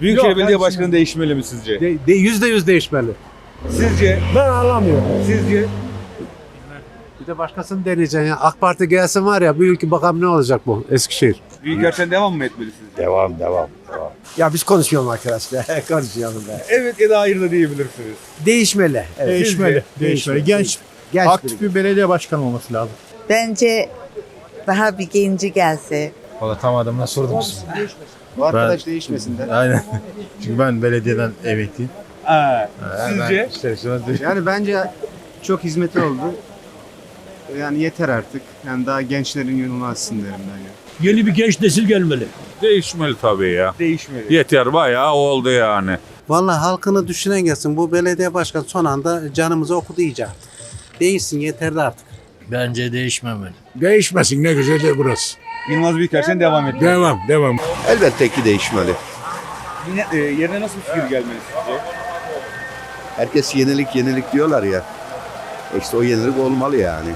Büyükşehir Yok, Belediye ben Başkanı değişmeli mi sizce? De, de, yüzde yüz değişmeli. Sizce? Ben anlamıyorum. Sizce? Bir de başkasını deneyeceksin ya. AK Parti gelsin var ya bu ülke bakalım ne olacak bu Eskişehir. Büyükelçen devam mı etmeli sizce? Devam devam devam. Ya biz konuşuyoruz arkadaşlar. Konuşuyoruz be. Evet ya da hayır da diyebilirsiniz. Değişmeli. Evet. Değişmeli. Değişmeli. Genç, Genç aktif bir belediye başkanı olması lazım. Bence daha bir genci gelse. Valla tam adamına sordum. Bu arkadaş değişmesin de. Aynen. Çünkü ben belediyeden emekliyim. Ha, Ha, sizce? Ben istemez de- Yani bence çok hizmeti oldu. Yani yeter artık. Yani daha gençlerin yolunu açsın derim ben ya. Yeni bir genç nesil gelmeli. Değişmeli tabii ya. Değişmeli. Yeter bayağı oldu yani. Vallahi halkını düşünen gelsin. Bu belediye başkanı son anda canımızı okudu iyice artık. Değişsin yeterli artık. Bence değişmemeli. Değişmesin ne güzel de burası. Yılmaz Büyükelçen devam etmeli. Devam, devam. Elbette ki değişmeli. Yine, e, yerine nasıl bir fikir gelmeli sizce? Herkes yenilik yenilik diyorlar ya. İşte o yenilik olmalı yani.